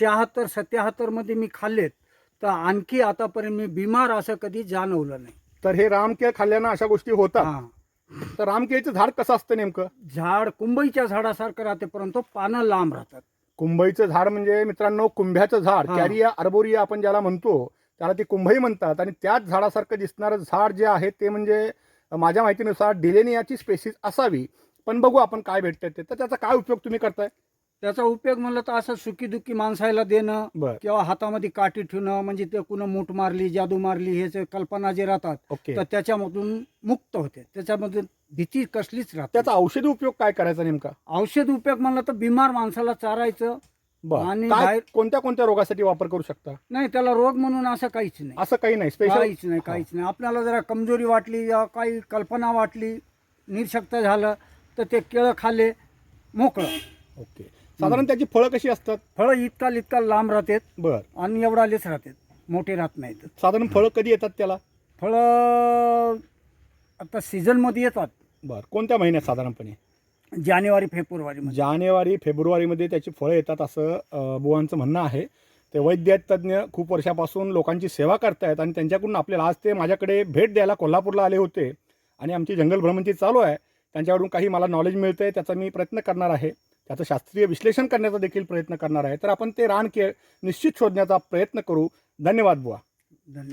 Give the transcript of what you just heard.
शहात्तर सत्याहत्तरमध्ये मी खाल्लेत तर आणखी आतापर्यंत मी बिमार असं कधी जाणवलं नाही. तर हे रामकेळ खाल्ल्यानं अशा गोष्टी होतात? हा. तर रामकेळचं झाड कसं असतं नेमकं? झाड कुंबईच्या झाडासारखं राहते परंतु पानं लांब राहतात. कुंभईचं झाड म्हणजे मित्रांनो कुंभ्याचं झाड हा. कॅरिया अर्बोरिया आपण ज्याला म्हणतो त्याला ती कुंभई म्हणतात. आणि त्याच झाडासारखं दिसणारं झाड जे आहे ते म्हणजे अ, माझ्या माहितीनुसार डिलेनियाची स्पेसिस असावी. पण बघू आपण काय भेटतं ते. तर त्याचा काय उपयोग तुम्ही करताय? त्याचा उपयोग म्हणलं तर असं सुकी दुखी माणसाला देणं किंवा हातामध्ये काठी ठेवणं म्हणजे ते कुणा मूठ मारली जादू मारली हे जे कल्पना जे राहतात तर त्याच्यामधून मुक्त होते. त्याच्यामधून भीती कसलीच राहते त्याचा औषधी उपयोग काय करायचा नेमका? औषध उपयोग म्हणलं तर बिमार माणसाला चारायचं आणि कोणत्या कोणत्या रोगासाठी वापर करू शकता? नाही त्याला रोग म्हणून असं काहीच नाही. असं काही नाही स्पेशल काहीच नाही काहीच नाही. आपल्याला जरा कमजोरी वाटली काही कल्पना वाटली निरशक्त झालं तर ते केळं खाल्ले मोकळं. ओके. साधारण त्याची फळं कशी असतात? फळं इतका इतका लांब राहतात बर. आणि एवढालेच राहतात. मोठे राहत नाहीत. साधारण फळं कधी येतात त्याला? फळं आता सीझनमध्ये येतात. बर. कोणत्या महिन्यात साधारणपणे? जानेवारी फेब्रुवारीमध्ये. जानेवारी फेब्रुवारीमध्ये त्याची फळं येतात असं बुवांचं म्हणणं आहे. ते वैद्य तज्ज्ञ खूप वर्षापासून लोकांची सेवा करतायत आणि त्यांच्याकडून आपल्याला आज ते माझ्याकडे भेट द्यायला कोल्हापूरला आले होते. आणि आमची जंगल भ्रमंती चालू आहे. त्यांच्याकडून काही मला नॉलेज मिळतं त्याचा मी प्रयत्न करणार आहे. त्याचं शास्त्रीय विश्लेषण करण्याचा देखील प्रयत्न करणार आहे. तर आपण ते रानकेळ निश्चित शोधण्याचा प्रयत्न करू. धन्यवाद बुवा. धन्यवाद